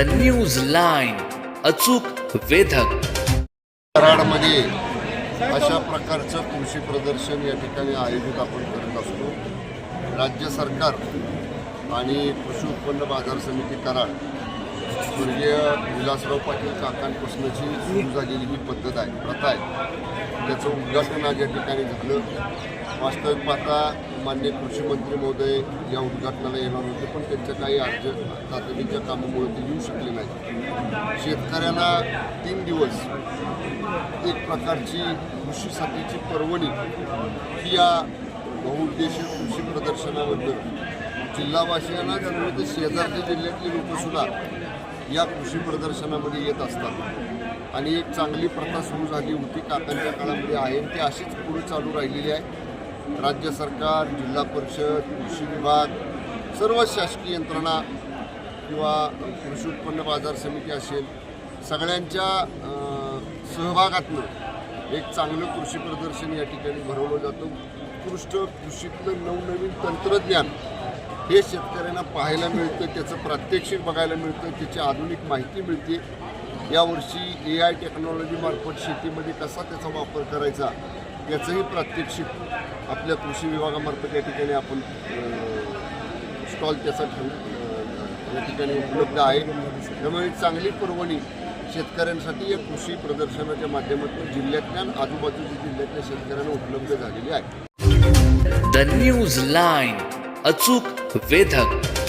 The news line अचूक वेधक. कराडमध्ये अशा प्रकारचं कृषी प्रदर्शन या ठिकाणी आयोजित आपण करत असतो. राज्य सरकार आणि कृषी उत्पन्न बाजार समिती कराड स्वर्गीय विलासराव पाटील काकांपासूनची सुरू झालेली ही पद्धत आहे प्रथा आहे. त्याचं उद्घाटन आज या ठिकाणी झालं. वास्तविक पाहता मान्य कृषी मंत्री महोदय या उद्घाटनाला येणार होते पण त्यांच्या काही अर्ज तातडीच्या कामामुळे ते येऊ शकले नाही शेतकऱ्यांना तीन दिवस एक प्रकारची कृषीसाठीची पर्वणी ही या बहुउद्देशीय कृषी प्रदर्शनाबद्दल जिल्हावासियांनाच नव्हे तर शेजारच्या जिल्ह्यातली लोकंसुद्धा या कृषी प्रदर्शनामध्ये येत असतात. आणि एक चांगली प्रथा सुरू झाली होती काकांच्या काळामध्ये आहे. ती अशीच पुढे चालू राहिलेली आहे. राज्य सरकार जिल्हा परिषद कृषी विभाग सर्व शासकीय यंत्रणा किंवा कृषी उत्पन्न बाजार समिती असेल सगळ्यांच्या सहभागातनं एक चांगलं कृषी प्रदर्शन या ठिकाणी भरवलं जातं. उत्कृष्ट कृषीतलं नवनवीन तंत्रज्ञान हे शेतकऱ्यांना पाहायला मिळतं त्याचं प्रात्यक्षिक बघायला मिळतं त्याची आधुनिक माहिती मिळते. यावर्षी ए आय टेक्नॉलॉजीमार्फत शेतीमध्ये कसा त्याचा वापर करायचा याचंही प्रात्यक्षिक आपल्या कृषी विभागामार्फत या ठिकाणी आपण स्टॉल त्याचा ठेवू या ठिकाणी उपलब्ध आहे. त्यामुळे चांगली पर्वणी शेतकऱ्यांसाठी या कृषी प्रदर्शनाच्या माध्यमातून जिल्ह्यातल्या आजूबाजूच्या जिल्ह्यातल्या शेतकऱ्यांना उपलब्ध झालेली आहे. द न्यूज लाईन अचूक वेधक.